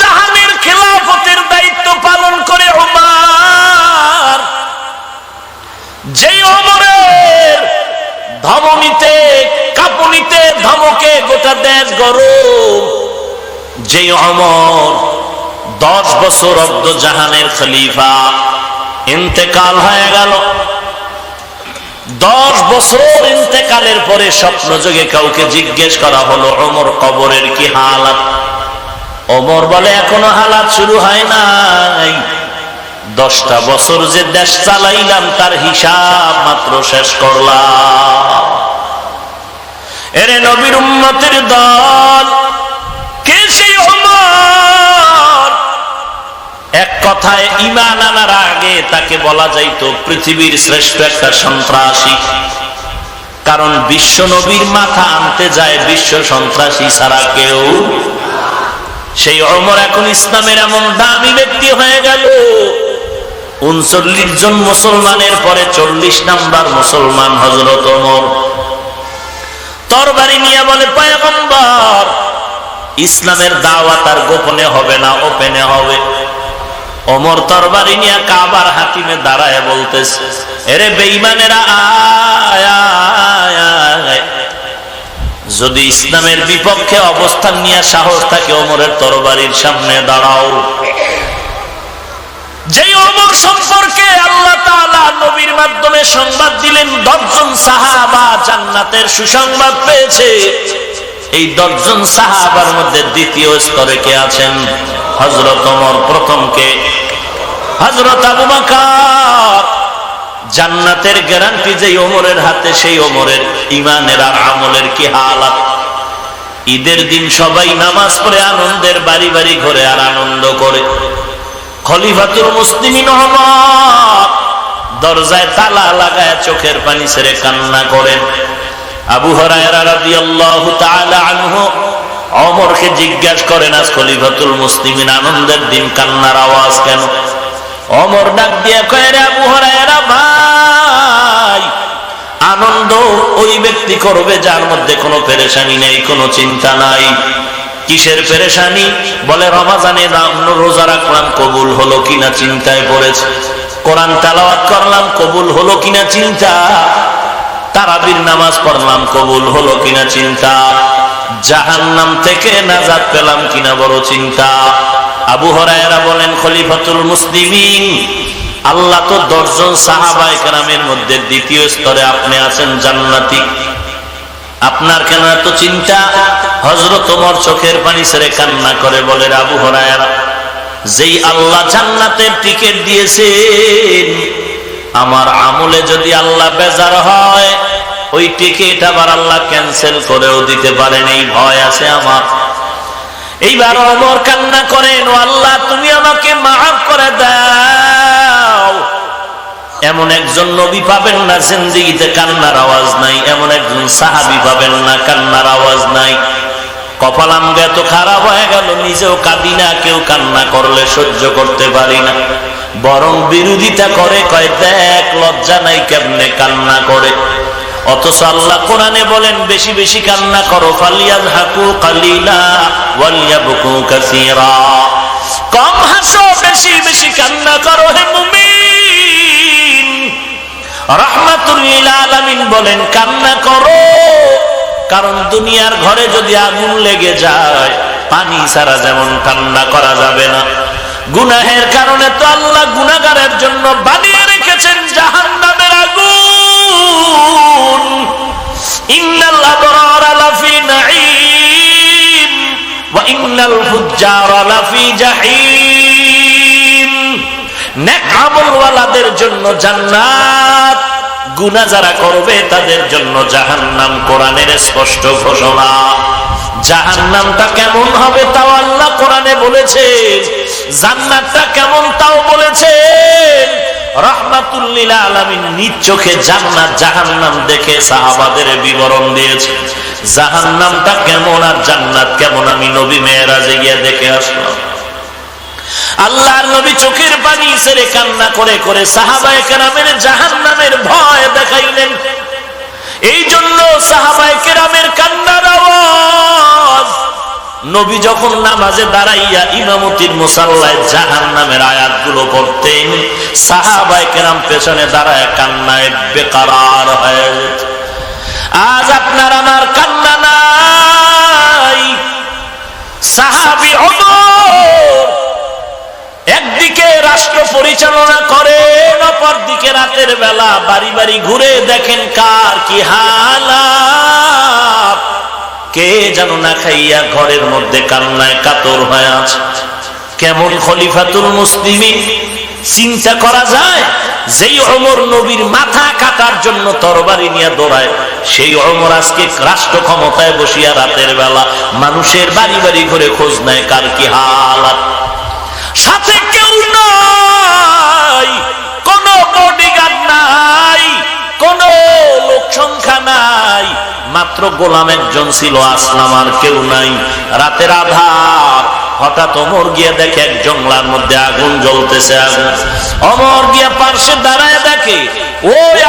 জাহানের খেলাফতের দায়িত্ব পালন করে ওমর। যেই অমরের ধমনীতে, কাঁপুনিতে ধমকে গোটা দেশ গরম, যেই অমর দশ বছর অব্দ জাহানের খলিফা ইন্তেকাল হয়ে গেল। দশ বছর ইন্তেকালের পরে স্বপ্ন যোগে কাউকে জিজ্ঞেস করা হলো অমর কবরের কি হালাত? অমর বলে, এখনও হালাত শুরু হয় নাই। দশটা বছর যে দেশ চালাইলাম, তার হিসাব মাত্র শেষ করলাম। এরে নবীর উম্মতের দল, কে সেই এক কথায় ইমান আনার আগে তাকে বলা যাইতো পৃথিবীর শ্রেষ্ঠ একটা সন্ত্রাসী। কারণ বিশ্ব নবীর মাথা আনতে যায় বিশ্ব সন্ত্রাসী ছাড়া কেউ সেই অমর এখন ইসলামের এমন দামি ব্যক্তি হয়ে গেল। উনচল্লিশ জন মুসলমানের পরে চল্লিশ নাম্বার মুসলমান হজরত অমর। তরবারি নিয়ে বলে, পয়গম্বর, ইসলামের দাওয়াত আর গোপনে হবে না, ওপেনে হবে। অমর তরবারি নিয়ে কাবার হাতিমে দাঁড়ায় বলতেছে, এরে বেইমানেরা আয়। যদি ইসলামের বিপক্ষে অবস্থান নিয়ে সাহস থাকে অমরের তরবারির সামনে দাঁড়াও। যেই অমর সম্পর্কে আল্লাহ নবীর মাধ্যমে সংবাদ দিলেন, দশজন সাহাবা জান্নাতের সুসংবাদ পেয়েছে। এই দশজন সাহাবার মধ্যে দ্বিতীয় স্তরে কে আছেন? হজরত অমর প্রথম কে? হজরত আবু বকর। জান্নাতের গ্যারান্টি যে ওমরের হাতে, সেই ওমরের ইমানের আর আমলের কি হালাত? ঈদের দিন সবাই নামাজ পড়ে, আনন্দের বাড়ি বাড়ি ঘরে আর আনন্দ করে। খলিফাতুল মুসলিমিন দরজায় তালা লাগায় চোখের পানি ছেড়ে কান্না করেন। আবু আনহু অমরকে জিজ্ঞাসা করেন, আজ খলিফাতুল মুসলিমিন আনন্দের দিন কান্নার আওয়াজ কেন? অমর ডাক দিয়ে কয়, রে আবু হরায়রা ভাই, আনন্দ ওই ব্যক্তি করবে যার মধ্যে কোনো পেরেশানি নেই, কোনো চিন্তা নাই। কিসের পেরেশানি? বলে, রমাজানে রাম- রোজা রাখলাম, কবুল হলো কিনা চিন্তায় পড়েছে। কোরআন তালাওয়াত করলাম, কবুল হলো কিনা চিন্তা? তারাবির নামাজ পড়লাম, কবুল হলো কিনা চিন্তা? জাহান্নাম থেকে নাজাদ পেলাম কিনা বড় চিন্তা? আবু হরায়রা বলেন, খলিফাতুল মুসলিমিন, আল্লাহ তো দশজন সাহাবায়ে কেরামের মধ্যে দ্বিতীয় স্তরে আপনি আছেন জান্নাতি। আপনার কেন এত চিন্তা? হজরত তোমার চোখের পানি সেরে কান্না করে বলে আবু হরায়রা, যেই আল্লাহ জান্নাতের টিকিট দিয়েছেন, আমার আমলে যদি আল্লাহ বেজার হয়, ওই টিকিট আবার আল্লাহ ক্যান্সেল করেও দিতে পারেন, এই ভয় আছে আমার। এইবার অমর কান্না করেন, ও আল্লাহ, তুমি আমাকে মাফ করে দাও। এমন একজন নবী পাবেন না, জিন্দিগিতে কান্নার আওয়াজ নাই। এমন একজন সাহাবি পাবেন না, কান্নার আওয়াজ নাই। কপাল কপালাঙ্গ এত খারাপ হয়ে গেল, নিজেও কাঁদি না, কেউ কান্না করলে সহ্য করতে পারি না। বরং বিরোধিতা করে, কয়, দেখ, লজ্জা নাই কেমনে কান্না করে? অথচ আল্লাহ কোরআনে বলেন, বেশি বেশি কান্না করো হাকু কালিলা কাসীরা। কম হাসো, বেশি বেশি কান্না করো, হে আলামিন বলেন, কান্না করো, কারণ দুনিয়ার ঘরে যদি আগুন লেগে যায়, পানি ছাড়া যেমন কান্না করা যাবে না। গুনাহের কারণে তো আল্লাহ গুনাগারের জন্য বানিয়ে রেখেছেন জাহান্নামের আগুন। ইন্নাল আবরারা লাফি আমলওয়ালাদের জন্য জান্নাত, গুনাহ যারা করবে তাদের জন্য জাহান্নাম, কোরআনের স্পষ্ট ঘোষণা। জাহান্নামটা কেমন হবে তাও আল্লাহ কোরআনে বলেছে, জান্নাতটা কেমন তাও বলেছেন রহমাতুল্লিল আলমিন নিজ চোখে জান্নাত দেখে সাহাবাদের বিবরণ দিয়েছে। কেমন আর জান্নাত কেমন? আমি নবী মেয়েরাজে গিয়ে দেখে আসলাম। আল্লাহর নবী চোখের পানি ছেড়ে কান্না করে করে সাহাবায়ে কেরামের জাহান্নামের ভয় নবী যখন নামাজে দাঁড়াইয়া ইমামতির মুসাল্লায় জাহান নামের আয়াতগুলো পড়তেন সাহাবাই কেরাম পেছনে দাঁড়ায় কান্নায় বেকার হয়ে আজ আপনার আমার কান্না নাই। সাহাবি একদিকে রাষ্ট্র পরিচালনা করেন অপর দিকে রাতের বেলা বাড়ি বাড়ি ঘুরে দেখেন কার কি হালাত কে যেন না খাইয়া ঘরের মধ্যে কান্নায় কাতর হয়ে আছে? কেমন খলিফাতুল মুসলিমিন? চিন্তা করা যায়, যেই অমর নবীর মাথা কাটার জন্য তরবারি নিয়ে দৌড়ায়, সেই অমর আজকে রাষ্ট্র ক্ষমতায় বসিয়া রাতের বেলা মানুষের বাড়ি বাড়ি ঘুরে খোঁজ নেয় কার কি হালাত। সাথে কেউ নাই, কোন বডিগার্ড নাই। কোন লোক সংখ্যা নাই। মাত্র গোলাম একজন ছিল, আসলাম আর কেউ নাই। রাতের আধার, হঠাৎ অমর গিয়ে দেখে এক জঙ্গলার মধ্যে আগুন জ্বলতেছে। আগুন অমর গিয়া পার্শ্বে দাঁড়ায় দেখে, ওই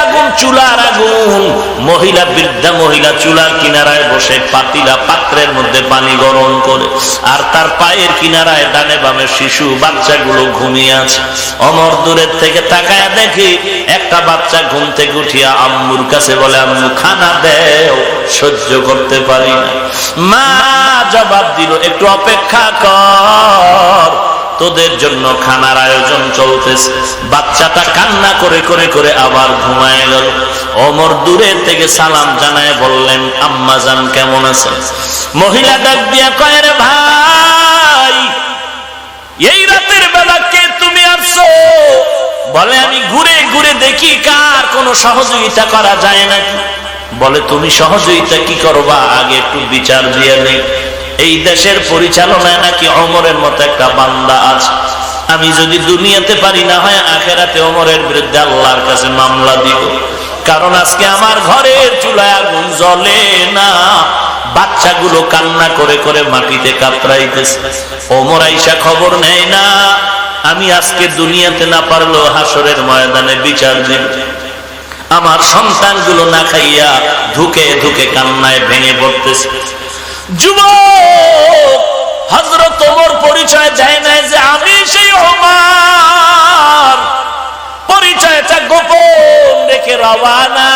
চুলার আগুন। মহিলা বৃদ্ধা মহিলা চুলার কিনারায় বসে পাতিলা পাত্রের মধ্যে পানি গরম করে। আর তার পায়ের কিনারায় ডানে বামে শিশু, বাচ্চাগুলো ঘুমিয়ে আছে। অমর দূরের থেকে তাকায় দেখি, একটা বাচ্চা ঘুম থেকে উঠিয়া আম্মুর কাছে বলে, আম্মু, খানা দেও, সহ্য করতে পারি না মা জবাব দিল, একটু অপেক্ষা কর। তোদের জন্য খানার আয়োজন চলতেছে। বাচ্চাটা কান্না করে করে করে আবার ঘুমায় গেল। অমর দূরের থেকে সালাম জানায় বললেন, আম্মা জান, কেমন আছেন? মহিলা ডাক দিয়া কয়, রে ভাই, এই রাতের বেলা কে তুমি আসছো? বলে, আমি ঘুরে ঘুরে দেখি কার কোনো সহযোগিতা করা যায় নাকি? বলে, তুমি সহযোগিতা কি করবা? আগে একটু বিচার দিয়ে নেই। এই দেশের পরিচালনায় নাকি অমরের মতো একটা বান্দা আছে? আমি যদি দুনিয়াতে পারি, না হয় আখেরাতে অমরের বিরুদ্ধে আল্লাহর কাছে মামলা দিব। কারণ আজকে আমার ঘরের চুলায় আগুন জ্বলে না। বাচ্চাগুলো কান্না করে করে মাটিতে কাতরাইতেছে। ওমর আইসা খবর নেয় না। আমি আজকে দুনিয়াতে না পারল হাসরের ময়দানে বিচার দিব। আমার সন্তানগুলো না খাইয়া ধুকে ধুকে কান্নায় ভেঙে পড়তেছে। যুবক হজরত ওমর পরিচয় দেয় নাই যে আমি সেই ওমর। পরিচয়টা গোপন রেখে রওয়ানা।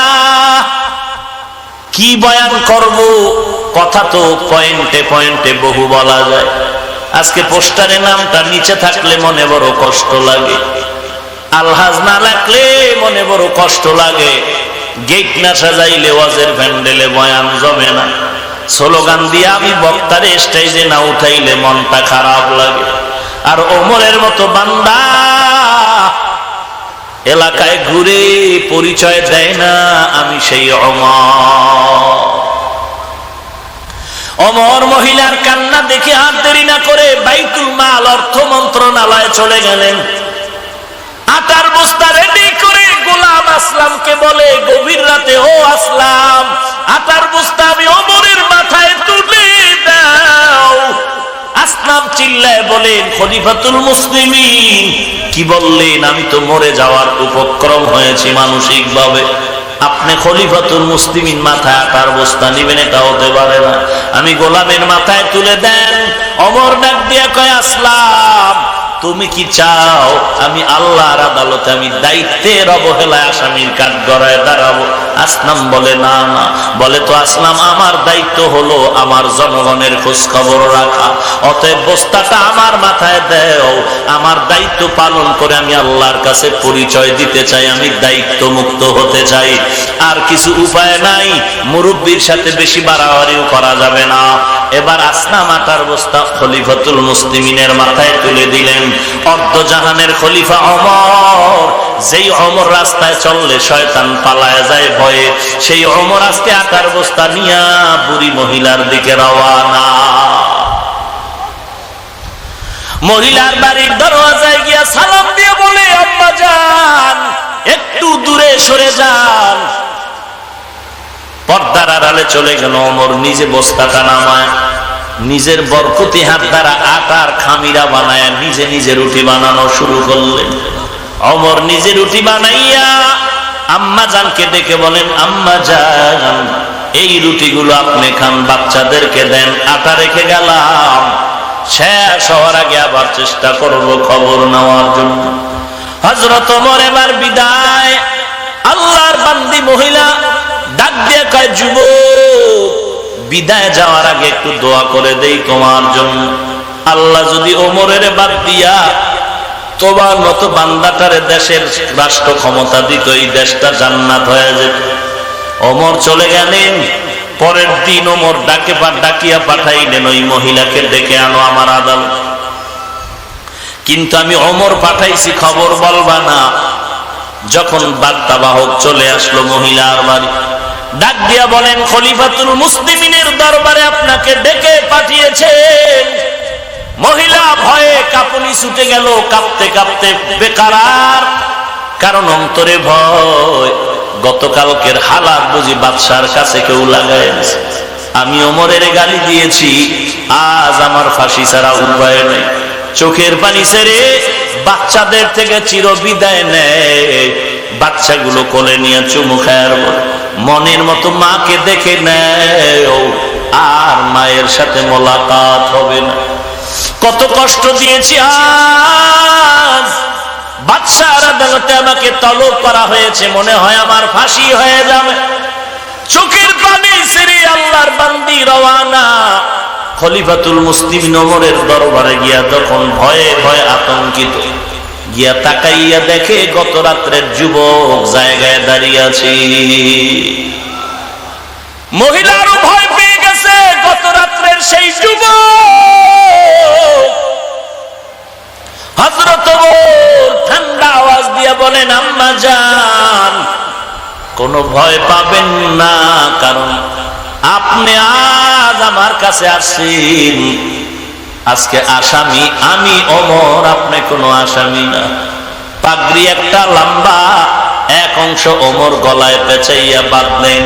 কি বয়ান করব? কথা তো পয়েন্টে পয়েন্টে বহু বলা যায়। আজকে পোস্টারে নামটা নিচে থাকলে মনে বড় কষ্ট লাগে। আলহাজ না লাগলে মনে বড় কষ্ট লাগে। গেট না সাজাইলে ওয়াজের প্যান্ডেলে বয়ান জমে না। স্লোগান দিয়ে আমি বক্তারে স্টেজে না উঠাইলে মনটা খারাপ লাগে। আর ওমরের মতো বান্দা এলাকায় ঘুরে পরিচয় দেয় না আমি সেই অমর মহিলার কান্না দেখে আর দেরি না করে বাইতুল মাল অর্থ মন্ত্রণালয়ে চলে গেলেন। আটার বস্তা রেডি করে গোলাম আসলামকে বলে, গভীর রাতে ও আসলাম আটার বস্তা আমি অমরের মাথায় তুলে দাও। আসলাম চিল্লায় বলেন খলিফাতুল মুসলিমিন। কি বললেন? আমি তো মরে যাওয়ার উপক্রম হয়েছি মানসিক ভাবে আপনি খলিফাতুল মুসলিমিন মাথায় আটার বস্তা নিবেন, এটা হতে পারে না। আমি গোলামের মাথায় তুলে দেন, অমর ডাক দিয়া কয়, আসলাম। তুমি কি চাও আমি আল্লাহর আদালতে আমি দায়িত্বের অবহেলায় আসামির কাঠ গড়ায় দাঁড়াবো? আসলাম বলে, না না। বলে, তো আসলাম, আমার দায়িত্ব হলো আমার জনগণের খোঁজ খবর রাখা। অতএব বস্তাটা আমার মাথায় দেও। আমার দায়িত্ব পালন করে আমি আল্লাহর কাছে পরিচয় দিতে চাই, আমি দায়িত্ব মুক্ত হতে চাই। আর কিছু উপায় নাই। মুরব্বীর সাথে বেশি বাড়াবাড়িও করা যাবে না। এবার আসনা মাতার বস্তা খলিফাতুল মুসলিমিনের মাথায় তুলে দিলেন। অর্ধ জাহানের খলিফা অমর, যেই অমর রাস্তায় চললে শয়তান পালায় যায় ভয়ে, সেই অমর আজকে আকার বস্তা নিয়া বুড়ি মহিলার দিকে রওয়ানা। মহিলার বাড়ির দরওয়াজায় গিয়া সালাম দিয়ে বলে, আম্মা যান একটু দূরে সরে যান। পর্দার আড়ালে চলে গেল অমর নিজে বস্তাটা নামায়, নিজের বরকতি হাত দ্বারা আটার খামিরা বানায়, নিজে নিজে রুটি বানানো শুরু করলেন। অমর নিজে রুটি বানাইয়া আম্মা জানকে ডেকে বলেন, আম্মা জান, এই রুটিগুলো আপনি খান, বাচ্চাদেরকে দেন, আটা রেখে গেলাম। শেষ হওয়ার আগে আবার চেষ্টা করব খবর নেওয়ার জন্য। হজরত ওমর এবার বিদায়। আল্লাহর বান্দি মহিলা ডাক দিয়ে কয় যুব বিদায় যাওয়ার আগে একটু দোয়া করে দেই তোমার জন্য। আল্লাহ যদি ওমরের বাদ দিয়া তোমার মতো বান্দাটারে দেশের রাষ্ট্র ক্ষমতা দিত, এই দেশটা জান্নাত হয়ে যেত। অমর চলে গেলেন, পরের দিন ওমর ডাকে ডাকিয়া পাঠাইলেন, ওই মহিলাকে ডেকে আনো আমার আদালত। কিন্তু আমি অমর পাঠাইছি, খবর বলবা না। যখন বার্তাবাহক চলে আসলো মহিলার বাড়ি ডাক দিয়া বলেন, খলিফাতুল মুসলিমিনের দরবারে আপনাকে ডেকে পাঠিয়েছেন। মহিলা ভয়ে কাঁপুনি ছুটে গেল, কাঁপতে কাঁপতে বেকারার কারণ অন্তরে ভয়। গতকালকের হালাত বুঝি বাদশার কাছে কেউ লাগায় আমি ওমরের গালি দিয়েছি, আজ আমার ফাঁসি ছাড়া উপায় নেই। চোখের পানি সেরে বাচ্চাদের থেকে চির বিদায় নেয়। বাচ্চাগুলো কোলে নিয়ে চুমু খায়ার মনের মতো মাকে দেখে নেয় আর মায়ের সাথে মোলাকাত হবে না। কত কষ্ট দিয়েছি আজ। বাদশার আদালতে আমাকে তলব করা হয়েছে, মনে হয় আমার ফাঁসি হয়ে যাবে। চোখের পানি সিরি আল্লাহর বান্দি রওয়ানা। খলিফাতুল মুসলিম নমরের দরবারে গিয়া তখন ভয়ে ভয়ে আতঙ্কিত। গিয়া তাকাইয়া দেখে গত রাত্রের যুবক জায়গায় দাঁড়িয়ে আছে। মহিলারও ভয় পেয়ে গেছে গত রাত্রের সেই যুবক। হজরত ঠান্ডা আওয়াজ দিয়ে বলেন, আম্মা যান কোনো ভয় পাবেন না, কারণ আপনি আজ আমার কাছে আসছেন। আজকে আসামি, আমি অমর, আপনি কোনো আসামি না। পাগড়ি একটা লম্বা, এক অংশ অমর গলায় পেঁচাইয়া বাঁধলেন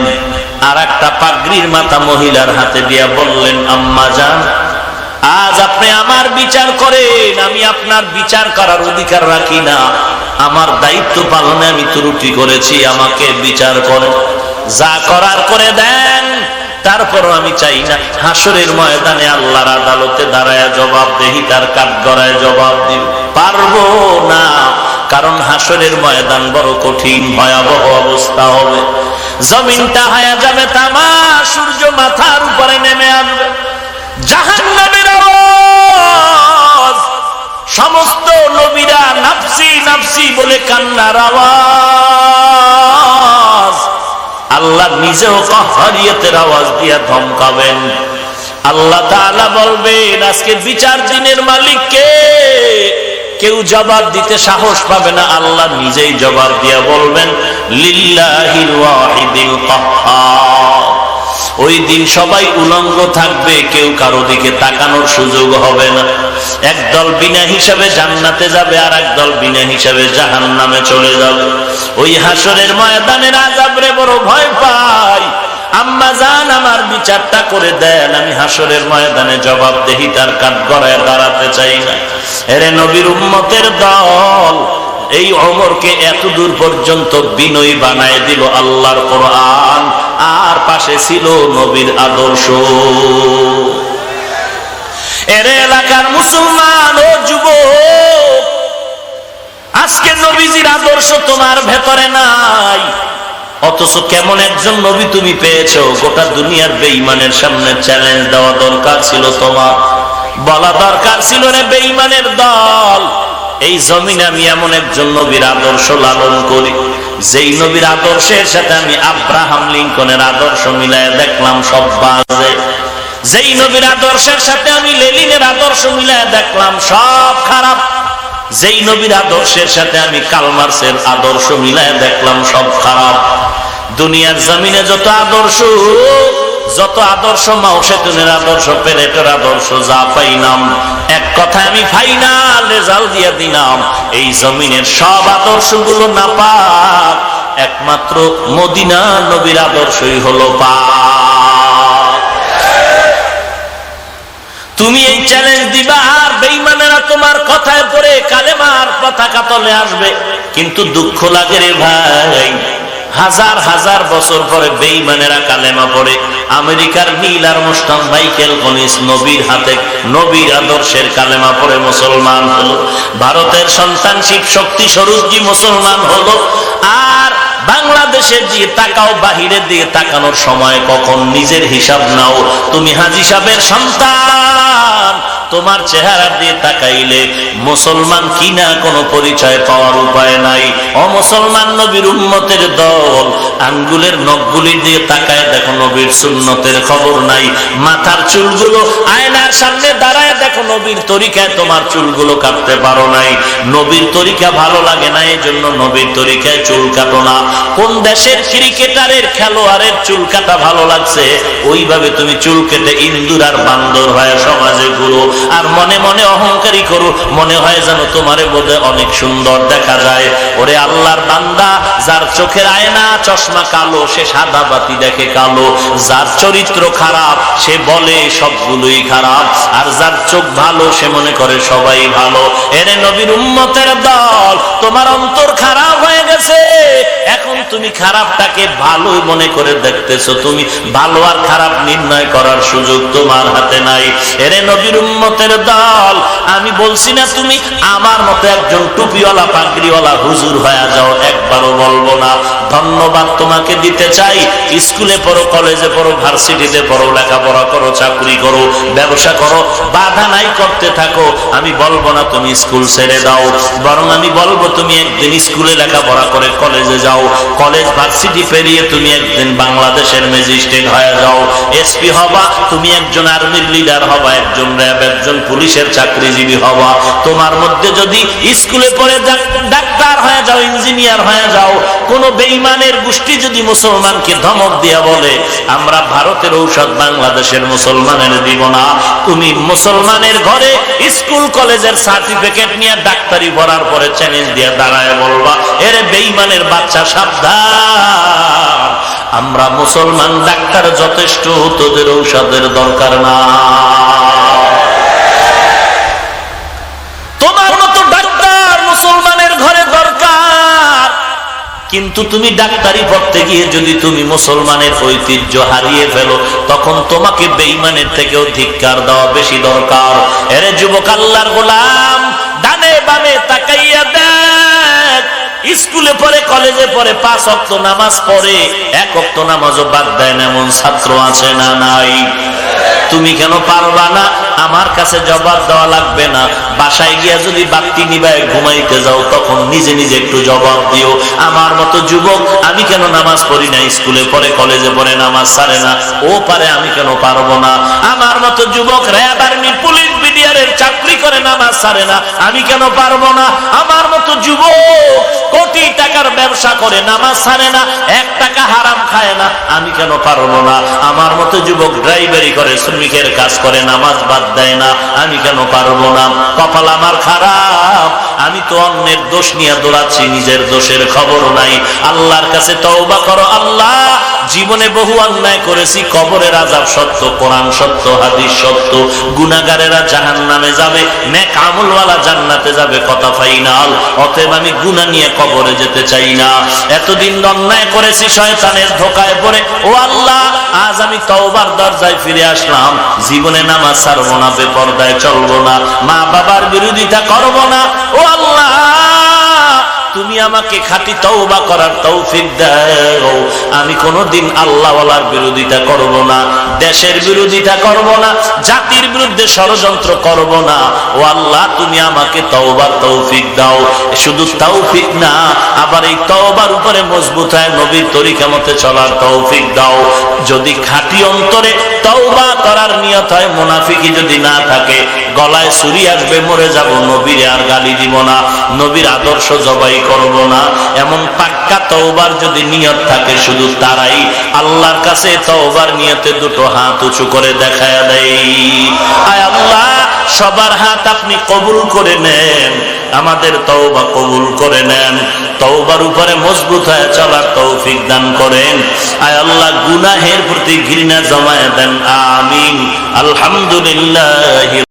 আর একটা পাগড়ির মাথা মহিলার হাতে দিয়া বললেন, আম্মা যান, আজ আপনি আমার বিচার করেন, আমি আপনার বিচার করার অধিকার রাখি না। আমার দায়িত্ব পালনে আমি ত্রুটি করেছি, আমাকে বিচার করেন। যা করার করে দেন তারপরও আমি চাই না। হাসরের ময়দানে আল্লাহর আদালতে দাঁড়ায় জবাব দেহি, তার কাঠ গড়ায় জবাব দিব পারব না, কারণ হাসরের ময়দান বড় কঠিন, ভয়াবহ অবস্থা হবে। জমিনটা হায়া যাবে, তামা সূর্য মাথার উপরে নেমে আসবে। জাহান্নামের আওয়াজ। সমস্ত নবীরা নাফসি নাফসি বলে কান্নার আওয়াজ। আল্লাহ নিজেও কাহারিয়তের আওয়াজ দিয়া ধমকাবেন। আল্লাহ তাআলা বলবেন, আজকে বিচার দিনের মালিক কে? কেউ জবাব দিতে সাহস পাবে না, আল্লাহ নিজেই জবাব দিয়া বলবেন, লিল্লাহিল ওয়াহিদিল কাহ্হার ওই দিন সবাই উলঙ্গ থাকবে, কেউ কারও দিকে তাকানোর সুযোগ হবে না। একদল বিনা হিসাবে জান্নাতে যাবে আর একদল বিনা হিসাবে জাহান নামে চলে যাবে। ওই হাসরের ময়দানের আজাবরে বড় ভয় পাই। আম্মা জান আমার বিচারটা করে দেন, আমি হাসরের ময়দানে জবাব দেহি তার কাঠ গড়ায় দাঁড়াতে চাই না। এরে নবীর উম্মতের দল, এই অমরকে এত দূর পর্যন্ত বিনয় বানায় দিল আল্লাহর কোরআন। আর পাশে ছিল নবীর আদর্শ। এর এলাকার মুসলমান ও যুব আজকে নবীজির আদর্শ তোমার ভেতরে নাই। অথচ কেমন একজন নবী তুমি পেয়েছ, গোটা দুনিয়ার বেঈমানের সামনে চ্যালেঞ্জ দেওয়া দরকার ছিল তোমার। বলা দরকার ছিল রে বেঈমানের দল। এই জমিনে আমি এমন একজন নবীর আদর্শ লালন করি। যেই নবীর আদর্শের সাথে আমি আব্রাহাম লিঙ্কনের আদর্শ মিলাই দেখলাম, সব বাজে। যেই নবীর আদর্শের সাথে আমি লেলিনের আদর্শ মিলায় দেখলাম, সব খারাপ। যেই নবীর আদর্শের সাথে আমি কালমার্সের আদর্শ মিলায় দেখলাম, সব খারাপ। দুনিয়ার জমিনে যত আদর্শ যত আদর্শ মাউসেতুনের আদর্শ পেলেটের আদর্শ যা পাইলাম, এক কথা আমি ফাইনাল রেজাল্ট দিয়ে দিলাম। এই জমিনের সব আদর্শগুলো না পাক, একমাত্র মদিনা নবীর আদর্শই হলো পাক। তুমি এই চ্যালেঞ্জ দিবা আর বেইমানেরা তোমার কথায় পড়ে কালেমার পতাকা তলে আসবে। কিন্তু দুঃখ লাগে রে ভাই হাজার হাজার বছর পরে বেইমানেরা কালেমা পড়ে। আমেরিকার নীল আর মুস্তাম মাইকেল কনিস নবীর হাতে নবীর আদর্শের কালেমা পড়ে মুসলমান হলো। ভারতের সন্তান শিব শক্তি স্বরূপজি মুসলমান হলো? আর বাংলাদেশের দিকে তাকাও বাহিরের দিকে তাকানোর সময় কখন নিজের হিসাব নাও। তুমি হাজি সাহেবের সন্তান। তোমার চেহারা দিয়ে তাকাইলে মুসলমান কিনা কোনো পরিচয় পাওয়ার উপায় নাই। অমুসলমান নবীর উম্মতের দল, আঙ্গুলের নখগুলি দিয়ে তাকায় দেখো নবীর সুন্নতের খবর নাই। মাথার চুলগুলো আয়নার সামনে দাঁড়ায় দেখো নবীর তরিকায় তোমার চুলগুলো কাটতে পারো নাই। নবীর তরিকা ভালো লাগে না এই জন্য নবীর তরিকায় চুল কাটো না। কোন দেশের ক্রিকেটারের খেলোয়াড়ের চুল কাটা ভালো লাগছে? ওইভাবে তুমি চুল কেটে ইন্দুর আর বান্দর হয় সমাজে ঘুরো। আর মনে মনে অহংকারী করো। মনে হয় যেন তোমারে বোধে অনেক সুন্দর দেখা যায়। ওরে আল্লাহর বান্দা, যার চোখের আয়না চশমা কালো, সে সাদা বাতি দেখে কালো। যার চরিত্র খারাপ, সে বলে সবগুলোই খারাপ। আর যার চোখ ভালো, সে মনে করে সবাই ভালো। এরে নবীর উম্মতের দল, তোমার অন্তর খারাপ হয়ে গেছে। এখন তুমি খারাপটাকে ভালোই মনে করে দেখতেছো। তুমি ভালো আর খারাপ নির্ণয় করার সুযোগ তোমার হাতে নাই। এরে নবীর উম্মতের দল। আমি বলছি না তুমি আমার মতো একজন টুপিওয়ালা, পাগড়িওয়ালা হুজুর হয়ে যাও, একবারও বলব না। ধন্যবাদ তোমাকে দিতে চাই। স্কুলে পড়ো, কলেজে পড়ো, ভার্সিটিতে পড়ো, লেখাপড়া করো, চাকরি করো, ব্যবসা করো, বাধা নাই করতে থাকো। আমি বলব না তুমি স্কুল ছেড়ে দাও, বরং আমি বলব তুমি একদিন স্কুলে লেখাপড়া করে কলেজে যাও। কলেজ, ভার্সিটি পেরিয়ে তুমি একদিন বাংলাদেশের ম্যাজিস্ট্রেট হয়ে যাও। এসপি হবা, তুমি একজন আর্মির লিডার হবা, একজন র্যাব একজন পুলিশের চাকরিজীবী হবা তোমার মধ্যে যদি স্কুলে পড়ে ডাক- ডাক্তার হয়ে যাও, ইঞ্জিনিয়ার হয়ে যাও, কোন বেইমানের গোষ্ঠী যদি মুসলমানকে ধমক দিয়া বলে, আমরা ভারতের ঔষধ বাংলাদেশের মুসলমানের দিব না। তুমি মুসলমানের ঘরে স্কুল, কলেজের সার্টিফিকেট নিয়ে ডাক্তারি পড়ার পরে চ্যালেঞ্জ দিয়ে দাঁড়ায় বলবা, এরে বেইমানের বাচ্চা, সাবধান। আমরা মুসলমান, ডাক্তার যথেষ্ট, তোদের ঔষধের দরকার না কিন্তু তুমি ডাক্তারি পড়তে গিয়ে যদি তুমি মুসলমানের ঐতিহ্য হারিয়ে ফেলো, তখন তোমাকে বেইমানের থেকেও ধিক্কার দেওয়া বেশি দরকার। এরে যুবক আল্লাহর গোলাম, ডানে বামে তাকাইয়া দেখ। স্কুলে পড়ে, কলেজে পড়ে, পাঁচ অক্ত নামাজ পড়ে, এক অক্ত নামাজও বাদ দেয় না এমন ছাত্র আছে না নাই? তুমি কেন পারবা না? আমার কাছে জবাব দেওয়া লাগবে না। বাসায় গিয়া যদি বাতি নিবায় ঘুমাইতে যাও, তখন নিজে নিজে একটু জবাব দিও। আমার মতো যুবক, আমি কেন নামাজ পড়ি না? স্কুলে পড়ে, কলেজে পড়ে নামাজ সারে না? ও পারে, আমি কেন পারব না? আমার মতো যুবক র্যাব আর্মি পুলিশ বিডিআরের চাকরি করে নামাজ সারে না। আমি কেন পারব না? আমার মতো যুবক কোটি টাকার ব্যবসা করে নামাজ সারে না, এক টাকা হারাম খায় না। আমি কেন পারব না? আমার মতো যুবক ড্রাইভারি করে, শ্রমিকের কাজ করে, নামাজ বাদ দেয় না। আমি কেন পারব না? কপাল আমার খারাপ। আমি তো অন্যের দোষ নিয়ে দৌড়াচ্ছি, নিজের দোষের খবর নাই। আল্লাহর কাছে তওবা করো, আল্লাহ। জীবনে বহু অন্যায় করেছি, কবরের আজাব সত্য, কোরআন সত্য, হাদিস সত্য গুনাগারেরা জাহান নামে যাবে, নেক আমলওয়ালা জান্নাতে যাবে, কথা ফাইনাল। অতএব আমি গুণা নিয়ে কবরে যেতে চাই না। এতদিন অন্যায় করেছি শয়তানের ধোকায় পড়ে। ও আল্লাহ, আজ আমি তওবার দরজায় ফিরে আসলাম। জীবনে নামাজ ছাড়বো না, বেপর্দায় চলবো না। মা বাবার বিরোধিতা করব না। ও আল্লাহ তুমি আমাকে খাঁটি তওবা করার তৌফিক দাও। আমি কোনোদিন আল্লাহওয়ালার বিরোধিতা করব না, দেশের বিরোধিতা করব না, জাতির বিরুদ্ধে ষড়যন্ত্র করব না। ও আল্লাহ, তুমি আমাকে তওবার তৌফিক দাও। শুধু তৌফিক না, আবার এই তওবার উপরে মজবুত হয় নবীর তরিকা মতে চলার তৌফিক দাও। যদি খাঁটি অন্তরে তওবা করার নিয়ত হয় মুনাফিকি যদি না থাকে, গলায় ছুরি আসবে, মরে যাব নবীর আর গালি দিব না। নবীর আদর্শ জবাই করব না। এমন পাক্কা তওবার যদি নিয়ত থাকে, শুধু তারাই আল্লাহর কাছে তওবার নিয়তে দুটো হাত উঁচু করে দেখায় দেয়। আল্লাহ, সবার হাত আপনি কবুল করে নেন, আমাদের তওবা কবুল করে নেন, তওবার উপরে মজবুত হয়ে চলার তৌফিক দান করেন। আয় আল্লাহ, গুনাহের প্রতি ঘৃণা জমায় দেন, আমিন। আলহামদুলিল্লাহ।